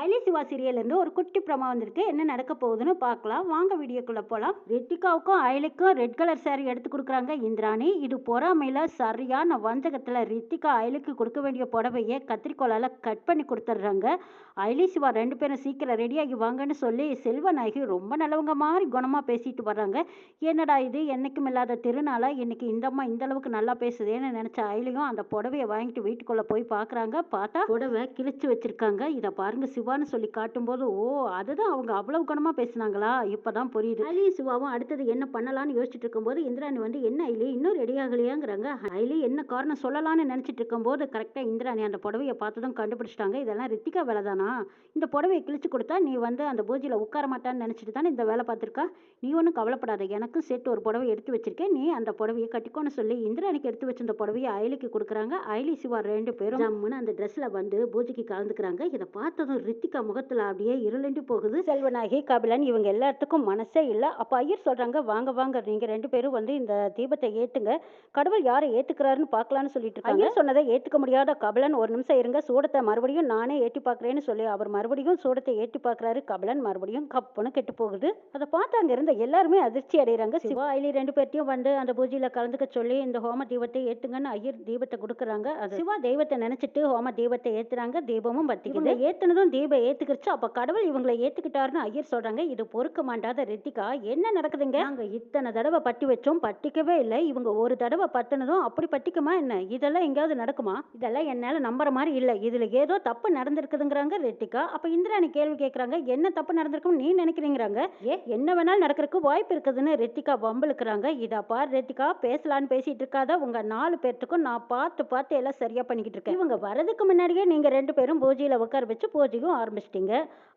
அயலி சிவா சீரியல்லேருந்து ஒரு குட்டி ப்ரமா வந்திருக்கு. என்ன நடக்க போகுதுன்னு பார்க்கலாம். வாங்க வீடியோக்குள்ளே போகலாம் ரித்திகாவுக்கும் அயலிக்கும் ரெட் கலர் saree எடுத்து கொடுக்குறாங்க இந்திராணி. இது பொறாமையில் சரியான வஞ்சகத்தில் ரித்திகா அயலுக்கு கொடுக்க வேண்டிய புடவையை கத்திரிக்கோளால் கட் பண்ணி கொடுத்துட்றாங்க. அயலி சிவா ரெண்டு பேரும் சீக்கிரம் ரெடியாகி வாங்கன்னு சொல்லி செல்வநாயகி ரொம்ப நல்லவங்க மாதிரி குணமாக பேசிட்டு வர்றாங்க. என்னடா இது? என்னைக்கும் இல்லாத திருநாளாக இன்றைக்கி இந்தம்மா இந்த அளவுக்கு நல்லா பேசுதேன்னு நினச்ச அயலியும் அந்த புடவையை வாங்கிட்டு வீட்டுக்குள்ளே போய் பார்க்குறாங்க. பார்த்தா புடவை கிழிச்சு வச்சுருக்காங்க. இதை பாருங்கள் பாருங்க சிவான்னு சொல்லி காட்டும்போது ஓ அதுதான் அவங்க அவ்வளவு குணமாக பேசுனாங்களா? இப்போதான் புரியுது. அயலி சிவாவும் அடுத்தது என்ன பண்ணலாம்னு யோசிச்சுட்டு இருக்கும்போது இந்திராணி வந்து என்ன அயலி இன்னும் ரெடி ஆகலையாங்கிறாங்க. அயலி என்ன காரணம் சொல்லலாம்னு நினச்சிட்டு இருக்கும்போது கரெக்டாக இந்திராணி அந்த புடவையை பார்த்ததும் கண்டுபிடிச்சிட்டாங்க. இதெல்லாம் ரித்திகா வேலை தானா? இந்த புடவையை கிழிச்சு கொடுத்தா நீ வந்து அந்த பூஜையில் உட்கார மாட்டான்னு நினச்சிட்டு தானே இந்த வேலை பார்த்துருக்கா? நீ ஒன்றும் கவலைப்படாத எனக்கும் சேர்த்து ஒரு புடவை எடுத்து வச்சிருக்கேன். நீ அந்த புடவையை கட்டிக்கோன்னு சொல்லி இந்திராணிக்கு எடுத்து வச்சிருந்த புடவையை அயலிக்கு கொடுக்குறாங்க. அயலி சிவா ரெண்டு பேரும் ஜம்முன்னு அந்த ட்ரெஸ்ஸில் வந்து பூஜைக்கு கலந்துக்கிறாங்க. இதை பார்த்ததும் ரித்திகா முகத்தில் அப்படியே இருளுண்டு போகுது. செல்வநாயகி கபிலன் இவங்க எல்லாத்துக்கும் மனசே இல்லை. அப்போ ஐயர் சொல்கிறாங்க வாங்க வாங்க நீங்கள் ரெண்டு பேரும் வந்து இந்த தீபத்தை ஏற்றுங்க கடவுள் யாரை ஏற்றுக்கிறாருன்னு பார்க்கலான்னு சொல்லிட்டு இருக்காங்க. ஐயர் சொன்னதை ஏற்றுக்க முடியாத கபிலன் ஒரு நிமிஷம் இருங்க சூடத்தை மறுபடியும் நானே ஏற்றி பார்க்குறேன்னு சொல்லி. அவர் மறுபடியும் சூடத்தை ஏற்றி பார்க்குறாரு. கபிலன் மறுபடியும் கப்புன்னு கெட்டு போகுது. அதை பார்த்து அங்கே இருந்த எல்லாருமே அதிர்ச்சி அடைகிறாங்க சிவா ஐலி ரெண்டு பேர்த்தையும் வந்து அந்த பூஜையில் கலந்துக்க சொல்லி இந்த ஹோம தீபத்தை ஏற்றுங்கன்னு ஐயர் தீபத்தை கொடுக்குறாங்க. சிவா தெய்வத்தை நினைச்சிட்டு ஹோம தீபத்தை ஏத்துறாங்க. தீபமும் பத்திக்குது ஏத்துனதும் தீபை ஏத்துக்கிருச்சு. அப்ப கடவுள் இவங்களை ஏத்துக்கிட்டாருன்னு ஐயர் சொல்றாங்க. இது பொறுக்க மாட்டாத ரித்திகா என்ன நடக்குதுங்க? நாங்க இத்தனை தடவை பட்டி வச்சோம். பட்டிக்கவே இல்லை. இவங்க ஒரு தடவை பட்டினதும் அப்படி பட்டிக்குமா என்ன? இதெல்லாம் எங்கேயாவது நடக்குமா? இதெல்லாம் என்னால நம்புற மாதிரி இல்லை. இதுல ஏதோ தப்பு நடந்திருக்குதுங்கிறாங்க ரித்திகா. அப்ப இந்திராணி கேள்வி கேட்கறாங்க என்ன தப்பு நடந்திருக்கும்னு நீ நினைக்கிறீங்கிறாங்க? ஏ என்ன வேணாலும் நடக்கிறதுக்கு வாய்ப்பு இருக்குதுன்னு ரித்திகா வம்பிழுக்கிறாங்க. இதா பார் ரித்திகா பேசலான்னு பேசிட்டு இருக்காத. உங்க நாலு பேர்த்துக்கும் நான் பார்த்து பார்த்து எல்லாம் சரியா பண்ணிக்கிட்டு இருக்கேன். இவங்க வரதுக்கு முன்னாடியே நீங்க ரெண்டு பேரும் பூஜையில உட்கார வச்சு பூஜையும் ஆரம்பிச்சிட்டீங்க.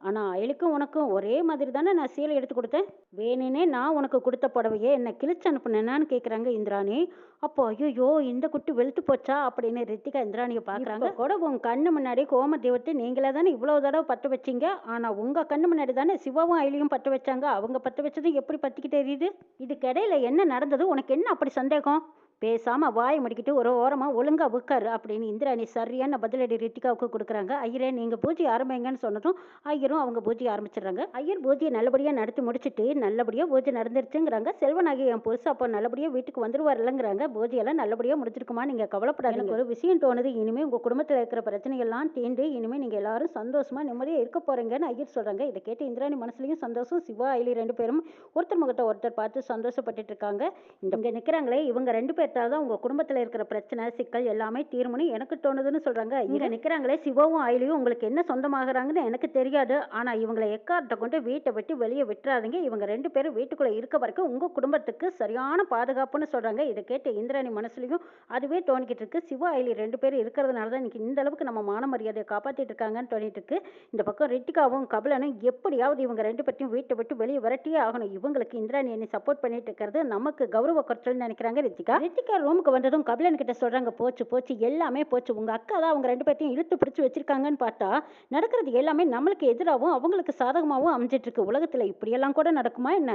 ஆனா அயலுக்கும் உனக்கும் ஒரே மாதிரி தானே நான் சீலை எடுத்து கொடுத்தேன்? வேணுனே நான் உனக்கு கொடுத்த புடவையே என்ன கிழிச்சு அனுப்புனேனான்னு கேக்குறாங்க இந்திராணி. அப்போ ஐயோ இந்த குட்டி வெளுத்து போச்சா? அப்படின்னு ரித்திகா இந்திராணியை பார்க்குறாங்க கூட உன் கண்ணு முன்னாடி கோம தெய்வத்தை நீங்களே தானே இவ்வளோ தடவை பற்ற வச்சீங்க? ஆனால் உங்கள் கண்ணு முன்னாடி தானே சிவாவும் அயிலையும் பற்ற வச்சாங்க? அவங்க பற்ற வச்சது எப்படி பற்றிக்கிட்டு எரியுது இதுக்கிடையில என்ன நடந்தது? உனக்கு என்ன அப்படி சந்தேகம்? பேசாமல் வாயை முடிக்கிட்டு ஒரு ஓரமாக ஒழுங்காக உட்காரு அப்படின்னு இந்திராணி சரியான பதிலடி ரித்திகாவுக்கு கொடுக்குறாங்க. ஐயரே நீங்கள் பூஜை ஆரம்பிங்கன்னு சொன்னதும் ஐயரும் அவங்க பூஜை ஆரம்பிச்சிடுறாங்க. ஐயர் பூஜையை நல்லபடியாக நடத்தி முடிச்சுட்டு நல்லபடியாக பூஜை நடந்துருச்சுங்கிறாங்க. செல்வநாயகி என் புருஷ அப்போ நல்லபடியாக வீட்டுக்கு வந்துருவாருலங்கிறாங்க. பூஜையெல்லாம் நல்லபடியாக முடிச்சிருக்குமா நீங்கள் கவலைப்படாதீங்க. ஒரு விஷயம் தோணுது. இனிமேல் உங்கள் குடும்பத்தில் இருக்கிற பிரச்சனைகள்லாம் தீண்டு இனிமேல் நீங்கள் எல்லாரும் சந்தோஷமாக நிம்மதியாக இருக்க போறீங்கன்னு ஐயர் சொல்கிறாங்க இதை கேட்டு இந்திராணி மனசுலையும் சந்தோஷம் சிவா ஐலி ரெண்டு பேரும் ஒருத்தர் முகத்தை ஒருத்தர் பார்த்து சந்தோஷப்பட்டுட்டு இருக்காங்க. இந்த இங்க இவங்க ரெண்டு பேர் பேர்த்தால தான் உங்க குடும்பத்துல இருக்கிற பிரச்சனை சிக்கல் எல்லாமே தீர்மனு எனக்கு தோணுதுன்னு சொல்றாங்க. இங்க நிக்கிறாங்களே சிவாவும் ஆயிலையும் உங்களுக்கு என்ன சொந்தமாகறாங்கன்னு எனக்கு தெரியாது. ஆனா இவங்களை எக்கார்ட்ட கொண்டு வீட்டை விட்டு வெளியே விட்டுறாதீங்க. இவங்க ரெண்டு பேரும் வீட்டுக்குள்ள இருக்க வரைக்கும் உங்க குடும்பத்துக்கு சரியான பாதுகாப்புன்னு சொல்றாங்க. இதை கேட்டு இந்திராணி மனசுலயும் அதுவே தோணிக்கிட்டு இருக்கு. சிவா ஐலி ரெண்டு பேரும் இருக்கிறதுனால தான் இன்னைக்கு இந்த அளவுக்கு நம்ம மான மரியாதையை காப்பாத்திட்டு இருக்காங்கன்னு தோணிட்டு இருக்கு. இந்த பக்கம் ரிட்டிகாவும் கபிலனும் எப்படியாவது இவங்க ரெண்டு பேர்த்தையும் வீட்டை விட்டு வெளியே விரட்டியே ஆகணும். இவங்களுக்கு இந்திராணி என்னை சப்போர்ட் பண்ணிட்டு இருக்கிறது நமக்கு கௌரவ குறைச்சல்னு நினைக்கிறாங்க ரித்திகா. ரித்திகா ரூமுக்கு வந்ததும் கபிலன் கிட்ட சொல்றாங்க போச்சு போச்சு எல்லாமே போச்சு. உங்க அக்கா தான் அவங்க ரெண்டு பேர்த்தையும் இழுத்து பிடிச்சு வச்சிருக்காங்கன்னு பார்த்தா நடக்கிறது எல்லாமே நம்மளுக்கு எதிராகவும் அவங்களுக்கு சாதகமாகவும் அமைஞ்சிட்டு இருக்கு. உலகத்துல இப்படியெல்லாம் கூட நடக்குமா என்ன?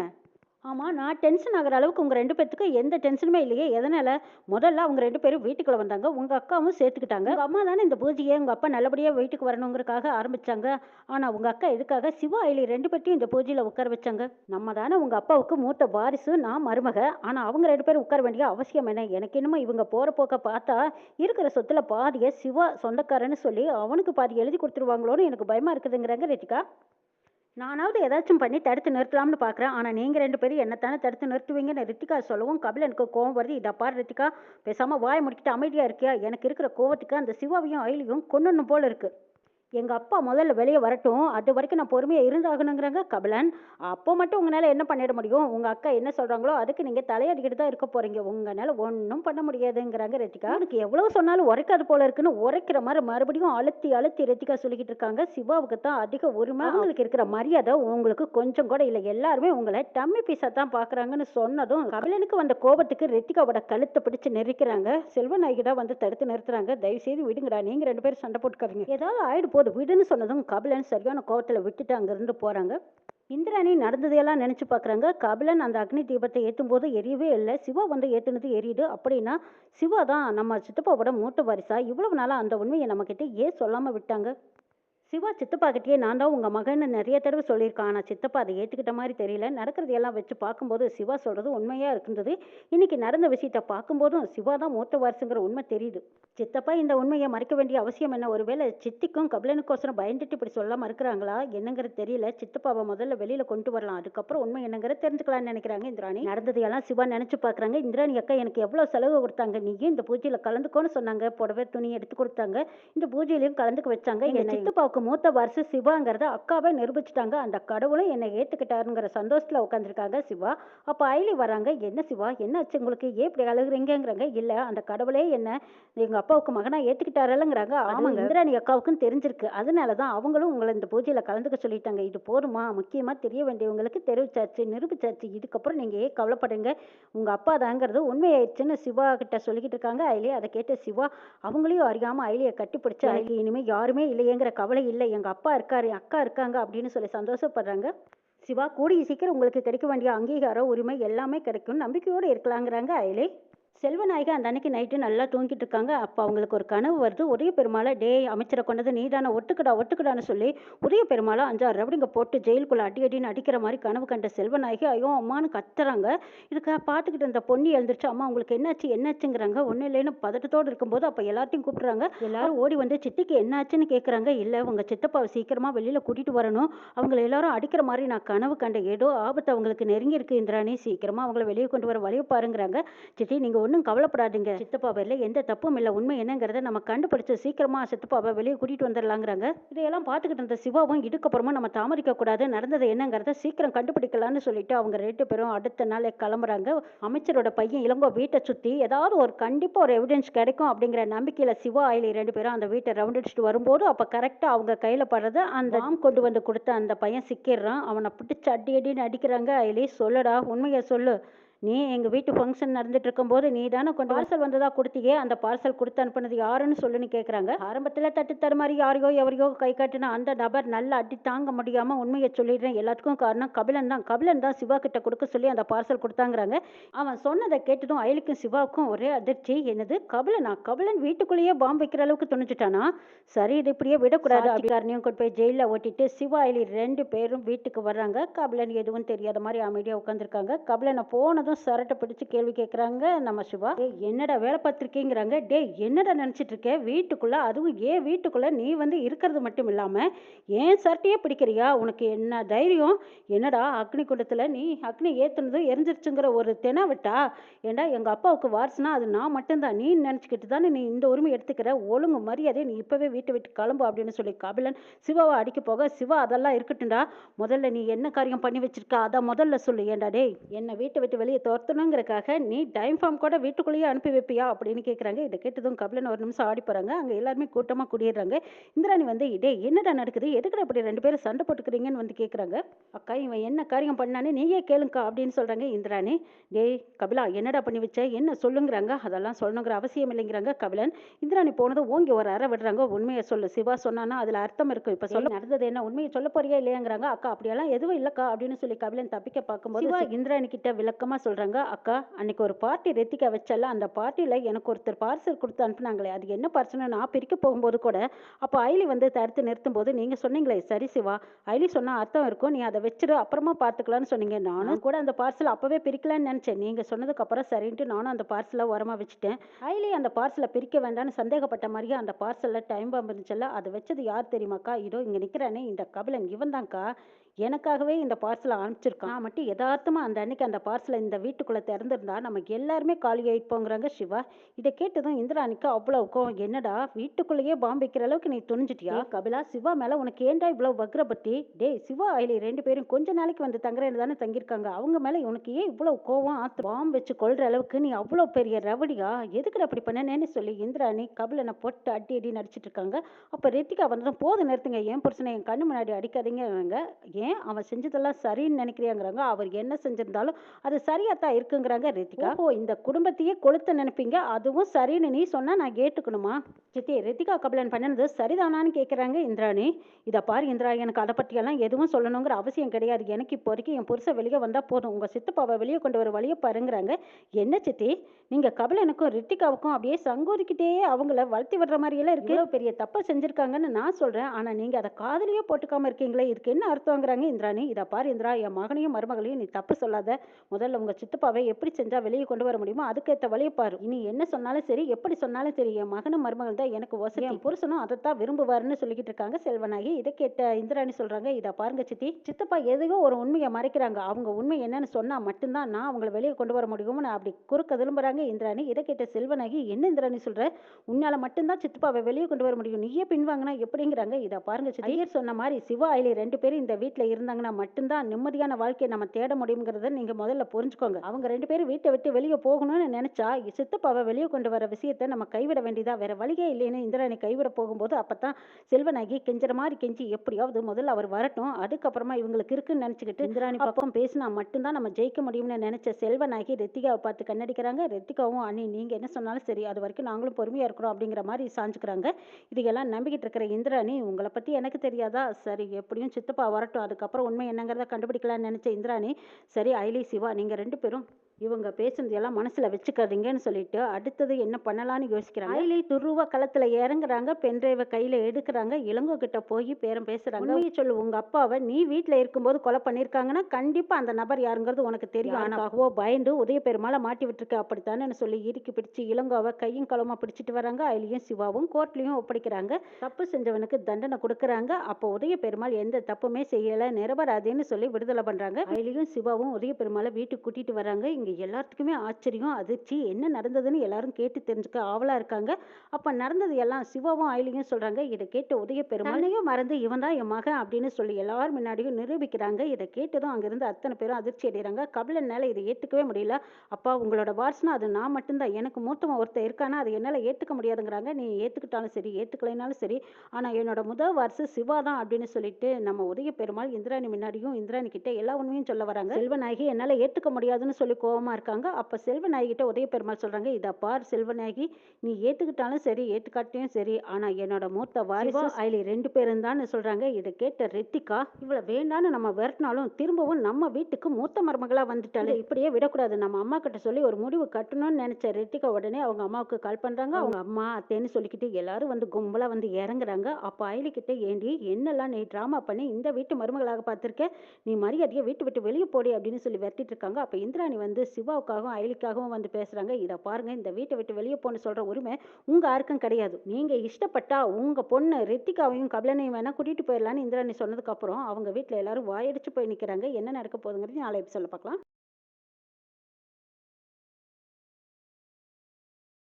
ஆமாம் நான் டென்ஷன் ஆகிற அளவுக்கு உங்கள் ரெண்டு பேர்த்துக்கும் எந்த டென்ஷனுமே இல்லையே. எதனால்? முதல்ல அவங்க ரெண்டு பேரும் வீட்டுக்குள்ளே வந்தாங்க. உங்கள் அக்காவும் சேர்த்துக்கிட்டாங்க. உங்கள் அம்மா தானே இந்த பூஜையை உங்கள் அப்பா நல்லபடியாக வீட்டுக்கு வரணுங்கிறக்காக ஆரம்பித்தாங்க ஆனால் உங்கள் அக்கா எதுக்காக சிவா ஐலி ரெண்டு பேர்த்தையும் இந்த பூஜையில் உட்கார வச்சாங்க? நம்ம தானே உங்கள் அப்பாவுக்கு மூத்த வாரிசு நான் மருமக. ஆனால் அவங்க ரெண்டு பேரும் உட்கார வேண்டிய அவசியம் என்ன? எனக்கு என்னமோ இவங்க போகிற போக்க பார்த்தா இருக்கிற சொத்துல பாதியை சிவா சொந்தக்காரன்னு சொல்லி அவனுக்கு பாதி எழுதி கொடுத்துருவாங்களோன்னு எனக்கு பயமாக இருக்குதுங்கிறாங்க ரித்திகா. நானாவது ஏதாச்சும் பண்ணி தடுத்து நிறுத்தலாம்னு பார்க்குறேன் ஆனால் நீங்கள் ரெண்டு பேரும் என்னத்தானே தடுத்து நிறுத்துவீங்கன்னு ரித்திகா சொல்லவும் கபிலனுக்கு கோவம் வருது. இதை பாரு ரித்திகா பேசாமல் வாயை முடிக்கிட்டு அமைதியாக இருக்கியா? எனக்கு இருக்கிற கோவத்துக்கு அந்த சிவாவையும் அயிலையும் கொன்னணும் போல் இருக்குது எங்கள் அப்பா முதல்ல வெளியே வரட்டும். அது வரைக்கும் நான் பொறுமையாக இருந்தாகணுங்கிறாங்க கபிலன். அப்போ மட்டும் உங்களால் என்ன பண்ணிட முடியும்? உங்கள் அக்கா என்ன சொல்கிறாங்களோ அதுக்கு நீங்கள் தலையாடிக்கிட்டு தான் இருக்க போகிறீங்க உங்களால் ஒன்றும் பண்ண முடியாதுங்கிறாங்க ரித்திகா. எனக்கு எவ்வளோ சொன்னாலும் உரைக்காது போல இருக்குன்னு உரைக்கிற மாதிரி மறுபடியும் அழுத்தி அழுத்தி ரித்திகா சொல்லிக்கிட்டு இருக்காங்க. சிவாவுக்கு தான் அதிக உரிமை. அவங்களுக்கு இருக்கிற மரியாதை உங்களுக்கு கொஞ்சம் கூட இல்லை. எல்லாருமே உங்களை டம்மி பீஸாக தான் பார்க்குறாங்கன்னு சொன்னதும் கபிலனுக்கு வந்த கோபத்துக்கு ரித்திகாவோட கழுத்தை பிடிச்சு நெரிக்கிறாங்க. செல்வநாயகி தான் வந்து தடுத்து நிறுத்துறாங்க. தயவு செய்து விடுங்கடா. நீங்கள் ரெண்டு பேரும் சண்டை போட்டுக்காதீங்க. ஏதாவது ஆயிடு போது விடுன்னு சொன்னதும் கபிலன் சரியான கோவத்தில் விட்டுட்டு அங்கேருந்து போகிறாங்க இந்திராணி நடந்ததையெல்லாம் நினச்சி பார்க்குறாங்க கபிலன் அந்த அக்னி தீபத்தை ஏற்றும் போது எரியவே இல்லை. சிவா வந்து ஏற்றுனது எரியுது. அப்படின்னா சிவா தான் நம்ம சித்தப்பாவோட மூட்டை வாரிசா. இவ்வளவு நாளாக அந்த உண்மையை நம்மக்கிட்ட ஏன் சொல்லாமல் விட்டாங்க? சிவா சித்தப்பா கிட்டயே நான் தான் உங்கள் மகன்னு நிறைய தடவை சொல்லியிருக்கான். ஆனால் சித்தப்பா அதை ஏற்றுக்கிட்ட மாதிரி தெரியல. நடக்கிறதையெல்லாம் வச்சு பார்க்கும்போது சிவா சொல்கிறது உண்மையாக இருக்கின்றது. இன்னைக்கு நடந்த விஷயத்தை பார்க்கும்போதும் சிவா தான் மூத்த வாரிசுங்கிற உண்மை தெரியுது. சித்தப்பா இந்த உண்மையை மறைக்க வேண்டிய அவசியம் என்ன? ஒருவேளை சித்திக்கும் கபிலனுக்கோசரம் பயந்துட்டு இப்படி சொல்லாம இருக்கிறாங்களா என்னங்கிறது தெரியல. சித்தப்பாவை முதல்ல வெளியில கொண்டு வரலாம். அதுக்கப்புறம் உண்மை என்னங்கிறத தெரிஞ்சுக்கலாம்னு நினைக்கிறாங்க இந்திராணி. நடந்ததையெல்லாம் சிவா நினைச்சு பார்க்கறாங்க. இந்திராணி அக்கா எனக்கு எவ்வளவு செலவு கொடுத்தாங்க? நீயும் இந்த பூஜையில கலந்துக்கோன்னு சொன்னாங்க. புடவை துணி எடுத்து கொடுத்தாங்க. இந்த பூஜையிலையும் கலந்துக்க வச்சாங்க. என் சித்தப்பாவுக்கு மூத்த வாரிசு சிவாங்கிறத அக்காவே நிரூபிச்சிட்டாங்க. அந்த கடவுளும் என்னை ஏத்துக்கிட்டாருங்கிற சந்தோஷத்துல உட்காந்துருக்காங்க சிவா. அப்ப ஐலி வராங்க என்ன சிவா என்ன ஆச்சு உங்களுக்கு? ஏன் இப்படி அழுகுறீங்கங்கிறாங்க? இல்ல அந்த கடவுளே என்ன எங்க அப்பாவுக்கு மகனா ஏத்துக்கிட்டாரல்லங்கிறாங்க. ஆமாங்க. இந்திராணி அக்காவுக்கும் தெரிஞ்சிருக்கு. அதனால தான் அவங்களும் உங்களை இந்த பூஜையில கலந்துக்க சொல்லிட்டாங்க. இது போதுமா முக்கியமா தெரிய வேண்டியவங்களுக்கு தெரிவிச்சாச்சு நிரூபிச்சாச்சு. இதுக்கப்புறம் நீங்க ஏன் கவலைப்படுறீங்க? உங்க அப்பா தாங்கிறது உண்மையாயிடுச்சுன்னு சிவா கிட்ட சொல்லிக்கிட்டு இருக்காங்க ஐலி அதை கேட்ட சிவா அவங்களையும் அறியாம ஐலியை கட்டி பிடிச்சு ஐலி இனிமே யாருமே இல்லையேங்கிற கவலை இல்லை எங்கள் அப்பா இருக்காரு அக்கா இருக்காங்க அப்படின்னு சொல்லி சந்தோஷப்படுறாங்க. சிவா கூடிய சீக்கிரம் உங்களுக்கு கிடைக்க வேண்டிய அங்கீகாரம் உரிமை எல்லாமே கிடைக்கும் நம்பிக்கையோடு இருக்கலாங்கிறாங்க அயலே. செல்வநாயகி அந்த அன்னைக்கு நைட்டு நல்லா தூங்கிட்டு இருக்காங்க. அப்போ அவங்களுக்கு ஒரு கனவு வருது. உதய பெருமாளை டே அமைச்சரை கொண்டது நீதானே ஒட்டுக்கடா ஒட்டுக்கடான்னு சொல்லி உதய பெருமாளை அஞ்சாறு ரவுடிங்க போட்டு ஜெயிலுக்குள்ள அடி அடின்னு அடிக்கிற மாதிரி கனவு கண்ட செல்வநாயகி ஐயோ அம்மான்னு கத்துறாங்க. இதுக்கு பார்த்துக்கிட்டு இருந்த பொண்ணு எழுந்திருச்சு. அம்மா உங்களுக்கு என்னாச்சு என்னாச்சுங்கிறாங்க. ஒன்றும் இல்லைன்னு பதட்டத்தோடு இருக்கும்போது அப்போ எல்லாத்தையும் கூப்பிடுறாங்க. எல்லாரும் ஓடி வந்து சித்திக்கு என்னாச்சுன்னு கேட்குறாங்க இல்லை உங்க சித்தப்பாவை சீக்கிரமா வெளியில கூட்டிட்டு வரணும். அவங்கள எல்லாரும் அடிக்கிற மாதிரி நான் கனவு கண்டேன் ஏதோ ஆபத்து அவங்களுக்கு நெருங்கி இருக்கு இந்திராணி. சீக்கிரமா அவங்கள வெளியே கொண்டு வர வழியை பாருங்கிறாங்க. சித்தி நீங்க ஒன்றும் கவலைப்படாதீங்க. சித்தப்பா பேரில் எந்த தப்பும் இல்லை. உண்மை என்னங்கிறத நம்ம கண்டுபிடிச்சு சீக்கிரமா சித்தப்பாவை வெளியே கூட்டிட்டு வந்துடலாங்கிறாங்க. இதையெல்லாம் பார்த்துக்கிட்டு இருந்த சிவாவும் இதுக்கப்புறமா நம்ம தாமதிக்க கூடாது. நடந்தது என்னங்கிறத சீக்கிரம் கண்டுபிடிக்கலாம்னு சொல்லிட்டு அவங்க ரெண்டு பேரும் அடுத்த நாளே கிளம்புறாங்க. அமைச்சரோட பையன் இளங்கோ வீட்டை சுற்றி ஏதாவது ஒரு கண்டிப்பாக ஒரு எவிடன்ஸ் கிடைக்கும் அப்படிங்கிற நம்பிக்கையில் சிவா ஆயிலி ரெண்டு பேரும் அந்த வீட்டை ரவுண்ட் அடிச்சுட்டு வரும்போது அப்போ கரெக்டாக அவங்க கையில் படுறது அந்த ஆம் கொண்டு வந்து கொடுத்த அந்த பையன் சிக்கிடுறான். அவனை பிடிச்சி அடி அடின்னு அடிக்கிறாங்க. ஆயிலி சொல்லுடா உண்மையை சொல்லு. நீ எங்கள் வீட்டு ஃபங்க்ஷன் நடந்துட்டு இருக்கும்போது நீ தானே கொண்டு பார்சல் வந்ததா கொடுத்தியே? அந்த பார்சல் கொடுத்து அனுப்புனது யாருன்னு சொல்லுன்னு கேட்குறாங்க ஆரம்பத்தில் தட்டு தடுமாறி யாரையோ எவரையோ கை காட்டின அந்த நபர் நல்லா அடி தாங்க முடியாமல் உண்மையை சொல்லிடுறேன். எல்லாத்துக்கும் காரணம் கபிலன் தான். கபிலன் தான் சிவா கிட்ட கொடுக்க சொல்லி அந்த பார்சல் கொடுத்தாங்கிறாங்க. அவன் சொன்னதை கேட்டதும் அயலுக்கும் சிவாவுக்கும் ஒரே அதிர்ச்சி. என்னது கபிலனா? கபிலன் வீட்டுக்குள்ளேயே பாம்பு வைக்கிற அளவுக்கு துணிச்சிட்டானா சரி இது இப்படியே விடக்கூடாது அப்படிக்காரனையும் கொண்டு போய் ஜெயிலில் ஓட்டிட்டு சிவா அயலி ரெண்டு பேரும் வீட்டுக்கு வர்றாங்க. கபிலன் எதுவும் தெரியாத மாதிரி அமைதியாக உட்காந்துருக்காங்க கபிலனை போனதும் சரட்டை பிடிச்சு கேள்வி கேட்குறாங்க நம்ம சிவா "ஏய், என்னடா வேலை பார்த்துருக்கேங்கிறாங்க? டேய் என்னடா நினச்சிட்டு இருக்க? வீட்டுக்குள்ள அதுவும் ஏன் வீட்டுக்குள்ள நீ வந்து இருக்கிறது மட்டும் இல்லாமல் ஏன் சரட்டையே பிடிக்கிறியா? உனக்கு என்ன தைரியம்? என்னடா அக்னி குண்டத்தில் நீ அக்னி ஏற்றுனதும் எரிஞ்சிருச்சுங்கிற ஒரு தெனாவட்டா ஏண்டா எங்கள் அப்பாவுக்கு வாரிசுனா அது நான் மட்டும்தான். நீ நினச்சிக்கிட்டு தானே நீ இந்த உரிமை எடுத்துக்கிற? ஒழுங்கு மரியாதை நீ இப்போவே வீட்டை விட்டு கிளம்பு அப்படின்னு சொல்லி கபிலன் சிவாவை அடிக்க போக சிவா அதெல்லாம் இருக்கட்டும்டா. முதல்ல நீ என்ன காரியம் பண்ணி வச்சிருக்க? அதை முதல்ல சொல்லு. ஏண்டா டேய் என்னை வீட்டை விட்டு வெளியே துரத்தணுங்கிறக்காக நீ டைம் ஃபார்ம் கூட வீட்டுக்குள்ளேயே அனுப்பி வைப்பியா அப்படின்னு கேட்குறாங்க இதை கேட்டதும் கபிலன் ஒரு நிமிஷம் ஆடி போகிறாங்க அங்கே எல்லாருமே கூட்டமாக குடியிடுறாங்க இந்திராணி வந்து இதே என்னடா நடக்குது? எதுக்குடா இப்படி ரெண்டு பேரும் சண்டை போட்டுக்கிறீங்கன்னு வந்து கேட்குறாங்க அக்கா இவன் என்ன காரியம் பண்ணானே நீயே கேளுங்கக்கா அப்படின்னு சொல்கிறாங்க இந்திராணி. டேய் கபிலா என்னடா பண்ணி வச்ச? என்ன சொல்லுங்கிறாங்க? அதெல்லாம் சொல்லணுங்கிற அவசியம் இல்லைங்கிறாங்க கபிலன். இந்திராணி போனதும் ஓங்கி ஒரு அறை விடுறாங்க. உண்மையை சொல்லு. சிவா சொன்னானா அதில் அர்த்தம் இருக்கும். இப்போ சொல்ல. நடந்தது என்ன? உண்மையை சொல்ல போறியா இல்லையாங்கிறாங்க. அக்கா அப்படியெல்லாம் எதுவும் இல்லைக்கா அப்படின்னு சொல்லி கபிலன் தப்பிக்க பார்க்கும்போது இந்திராணி கிட்ட விளக்கமாக சொல்கிறாங்க அக்கா அன்னைக்கு ஒரு பார்ட்டி ரெத்திக்கா வச்சல அந்த பார்ட்டியில் எனக்கு ஒருத்தர் பார்சல் கொடுத்து அனுப்புனாங்களே அது என்ன பார்சல்னு நான் பிரிக்க போகும்போது கூட அப்போ ஐலி வந்து தடுத்து நிறுத்தும் போது நீங்கள் சொன்னீங்களே சரி சிவா ஐலி சொன்னால் அர்த்தம் இருக்கும் நீ அதை வச்சிரு அப்புறமா பார்த்துக்கலாம்னு சொன்னீங்க. நானும் கூட அந்த பார்சல் அப்போவே பிரிக்கலான்னு நினச்சேன். நீங்கள் சொன்னதுக்கப்புறம் சரின்ட்டு நானும் அந்த பார்சலை உரமாக வச்சுட்டேன். ஐலி அந்த பார்சலை பிரிக்க வேண்டாம்னு சந்தேகப்பட்ட மாதிரியே அந்த பார்சலில் டைம் பாம்பு இருந்துச்சுல்ல அதை வச்சது யார் தெரியுமாக்கா? இதோ இங்கே நிற்கிறானே இந்த கபிலன் இவன் தான்க்கா எனக்காகவே இந்த பார்சலை அனுப்பிச்சிருக்கான். நான் மட்டும் யதார்த்தமா அந்த அன்னைக்கு அந்த பார்சலை இந்த வீட்டுக்குள்ள திறந்திருந்தா நம்ம எல்லாருமே காலி ஆயிப்போங்கிறாங்க சிவா. இதை கேட்டதும் இந்திராணிக்கு அவ்வளவு கோவம். என்னடா வீட்டுக்குள்ளேயே பாம்பு வைக்கிற அளவுக்கு நீ துணிஞ்சிட்டியா? கபிலா சிவா மேல உனக்கு ஏன்டா இவ்வளவு வக்ரபத்தி டேய் சிவா ஐலி ரெண்டு பேரும் கொஞ்ச நாளைக்கு வந்து தங்குறேன்னு தானே தங்கியிருக்காங்க. அவங்க மேல உனக்கு ஏன் இவ்வளவு கோவம் ஆத்து பாம்பு வச்சு கொல்ற அளவுக்கு நீ அவ்வளவு பெரிய ரவடியா? எதுக்குடா அப்படி பண்ணனேன்னு சொல்லி இந்திராணி கபிலனை போட்டு அடி அடி நடிச்சிட்டு இருக்காங்க. அப்ப ரித்திகா வந்ததும் போது நிறுத்துங்க. என் புருஷனை என் கண்ணு முன்னாடி அடிக்காதீங்க. ஏன் அவன் செஞ்சதெல்லாம் சரின்னு நினைக்கிறியாங்கிறாங்க. அவர் என்ன செஞ்சிருந்தாலும் அது சரியாத்தான் இருக்குங்கிறாங்க ரித்திகா. ஓ இந்த குடும்பத்தையே கொளுத்த நினைப்பீங்க. அதுவும் சரின்னு நீ சொன்னா நான் கேட்டுக்கணுமா? சித்தி ரித்திகா கபிலன் பண்ணது சரிதானான்னு கேட்குறாங்க இந்திராணி. இதை பாரு இந்திரா எனக்கு அதை பற்றியெல்லாம் எதுவும் சொல்லணுங்கிற அவசியம் கிடையாது. எனக்கு இப்போ வரைக்கும் என் புருஷன் வெளியே வந்தால் போதும். உங்கள் சித்தப்பாவை வெளியே கொண்டு வர வழியை பாருங்கிறாங்க. என்ன சித்தி? நீங்கள் கபிலனுக்கும் ரித்திகாவுக்கும் அப்படியே சங்கூரிக்கிட்டே அவங்கள வளர்த்தி விடுற மாதிரியெல்லாம் இருக்கு. பெரிய தப்பை செஞ்சுருக்காங்கன்னு நான் சொல்கிறேன் ஆனால் நீங்கள் அதை காதலியே போட்டுக்காம இருக்கீங்களே. இதுக்கு என்ன அர்த்தங்கிறாங்க இந்திராணி இதை பாரு இந்திரா என் மகனையும் மருமகளையும் நீ தப்பு சொல்லாத. முதல்ல உங்கள் சித்தப்பாவை எப்படி செஞ்சால் வெளியே கொண்டு வர முடியுமோ அதுக்கேற்ற வழியை பாரு. இனி என்ன சொன்னாலும் சரி எப்படி சொன்னாலும் சரி என் மகனும் மருமகள் தான் எனக்கு வசதி. என் புருஷனும் அதைத்தான் விரும்புவாருன்னு சொல்லிக்கிட்டு இருக்காங்க செல்வனாகி இதை கேட்ட இந்திராணி சொல்றாங்க இதை பாருங்க சித்தி. சித்தப்பா எதையோ ஒரு உண்மையை மறைக்கிறாங்க. அவங்க உண்மை என்னன்னு சொன்னா மட்டும்தான் நான் அவங்கள வெளியே கொண்டு வர முடியும்னு அப்படி குறுக்க திரும்புறாங்க இந்திராணி இதை கேட்ட செல்வனாகி என்ன இந்திராணி சொல்ற? உன்னால மட்டும்தான் சித்தப்பாவை வெளியே கொண்டு வர முடியும். நீயே பின்வாங்கினா எப்படிங்கிறாங்க. இதை பாருங்க சித்தி. சொன்ன மாதிரி சிவா ஐலி ரெண்டு பேரும் இந்த வீட்ல இருந்தாங்கன்னா மட்டும்தான் நிம்மதியான வாழ்க்கையை நம்ம தேட முடியுங்கிறத நீங்க முதல்ல புரிஞ்சுக்கோங்க. அவங்க ரெண்டு பேரும் வீட்டை விட்டு வெளியே போகணும்னு நினைச்சா சித்தப்பாவை வெளியே கொண்டு வர விஷயத்தை நம்ம கைவிட வேண்டியதா? வேற வழியே இல்லைன்னு இந்திராணி கைவிட போகும்போது அப்பதான் செல்வனாகி கெஞ்சுற மாதிரி கெஞ்சி எப்படியாவது முதல்ல அவர் வரட்டும். அதுக்கப்புறமா இவங்களுக்கு இருக்குன்னு நினைச்சுக்கிட்டு இந்திராணி பக்கம் பேசினா மட்டும்தான் நம்ம ஜெயிக்க முடியும்னு நினைச்ச செல்வனாகி ரித்திகாவை பார்த்து கண்ணடிக்கிறாங்க. ரித்திகாவும் அண்ணி நீங்க என்ன சொன்னாலும் சரி அது வரைக்கும் நாங்களும் பொறுமையா இருக்கிறோம் அப்படிங்கிற மாதிரி சாஞ்சுக்கிறாங்க. இதையெல்லாம் நம்பிக்கிட்டு இருக்கிற இந்திராணி உங்களை பத்தி எனக்கு தெரியாதா? சரி எப்படியும் சித்தப்பா வரட்டும். அதுக்கப்புறம் உண்மை என்னங்கிறத கண்டுபிடிக்கலாம்னு நினைச்ச இந்திராணி சரி ஐலி சிவா நீங்க ரெண்டு பேரும் இவங்க பேசுனது எல்லாம் மனசுல வச்சுக்காதீங்கன்னு சொல்லிட்டு அடுத்தது என்ன பண்ணலாம்னு யோசிக்கிறாங்க? ஐலி துருவ களத்துல இறங்குறாங்க பென்ட்ரைவை கையில எடுக்கிறாங்க இளங்கோ கிட்ட போய் பேரம் பேசுறாங்க. உண்மையை சொல்லு உங்க அப்பாவை நீ வீட்ல இருக்கும்போது கொலை பண்ணிருக்காங்கன்னா கண்டிப்பா அந்த நபர் யாருங்கிறது உனக்கு தெரியும். ஆனாவோ பயந்து உதய பெருமாளை மாட்டி விட்டுருக்க. அப்படித்தானே சொல்லி இறுக்கி பிடிச்சு இளங்கோவை கையும் களமா பிடிச்சிட்டு வராங்க. ஐலியும் சிவாவும் கோர்ட்லயும் ஒப்படைக்கிறாங்க. தப்பு செஞ்சவனுக்கு தண்டனை கொடுக்கறாங்க. அப்போ உதய பெருமாள் எந்த தப்புமே செய்யல நிரபராதின்னு சொல்லி விடுதலை பண்றாங்க. ஐலியும் சிவாவும் உதய பெருமாளை வீட்டுக்கு கூட்டிட்டு வராங்க. இங்க எல்லாத்துக்குமே ஆச்சரியம். அதிர்ச்சி என்ன நடந்ததுன்னு எல்லாரும் கேட்டு தெரிஞ்சுக்க ஆவலா இருக்காங்க. அப்ப நடந்தது எல்லாம் சிவாவும் ஐலியும் சொல்றாங்க. இதை கேட்ட உதய பெருமாளையும் மறந்து இவன் தான் என் மகன் அப்படின்னு சொல்லி எல்லாரும் முன்னாடியும் நிரூபிக்கிறாங்க. இதை கேட்டதும் அங்கிருந்து அத்தனை பேரும் அதிர்ச்சி அடைகிறாங்க. கபிலனால இதை ஏத்துக்கவே முடியல. அப்பா உங்களோட வாரிசுனா அது நான் மட்டும்தான். எனக்கு மூத்தவன் ஒருத்தன் இருக்கானா? அது என்னால ஏத்துக்க முடியாதுங்கிறாங்க. நீ ஏத்துக்கிட்டாலும் சரி ஏத்துக்கலைனாலும் சரி. ஆனா என்னோட முதல் வாரிசு சிவா தான் அப்படின்னு சொல்லிட்டு நம்ம உதய பெருமாள் இந்திராணி முன்னாடியும் இந்திராணி கிட்ட எல்லா உண்மையும் சொல்ல வராங்க. செல்வநாயகி என்னால ஏத்துக்க முடியாதுன்னு சொல்லி கோவமா இருக்காங்க. அப்ப செல்வநாயகி கிட்ட உதய பெருமாள் சொல்றாங்க இதை பார் செல்வநாயகி நீ ஏத்துக்கிட்டாலும் சரி ஏத்துக்காட்டியும் சரி ஆனா என்னோட மூத்த வாரிசு ஐலி ரெண்டு பேரும் தான் சொல்றாங்க. இதை கேட்ட ரித்திகா இவள வேண்டான்னு நம்ம விரட்டினாலும் திரும்பவும் நம்ம வீட்டுக்கு மூத்த மருமகளா வந்துட்டாலே இப்படியே விடக்கூடாது. நம்ம அம்மா கிட்ட சொல்லி ஒரு முடிவு கட்டணும்னு நினைச்ச ரித்திகா உடனே அவங்க அம்மாவுக்கு கால் பண்றாங்க. அவங்க அம்மா அத்தைன்னு சொல்லிக்கிட்டு எல்லாரும் வந்து கும்பலா வந்து இறங்குறாங்க. அப்ப ஐலி கிட்ட ஏண்டி என்னெல்லாம் நீ டிராமா பண்ணி இந்த வீட்டு மருமகளாக பார்த்திருக்க? நீ மரியாதையை வீட்டு விட்டு வெளியே போடி அப்படின்னு சொல்லி விரட்டிட்டு இருக்காங்க. அப்ப இந்திராணி வந்து சிவாவுக்காகவும் அயலிக்காகவும் வந்து பேசுறாங்க. இதை பாருங்க இந்த வீட்டை விட்டு வெளியே போன்னு சொல்ற உரிமை உங்க யாருக்கும் கிடையாது. நீங்க இஷ்டப்பட்டா உங்க பொண்ணு ரித்திகாவையும் கபிலனையும் வேணா கூட்டிட்டு போயிடலான்னு இந்திராணி சொன்னதுக்கு அப்புறம் அவங்க வீட்டுல எல்லாரும் வாயடிச்சு போய் நிக்கிறாங்க. என்ன நடக்க போகுதுங்கிறது நாளை சொல்ல பார்க்கலாம்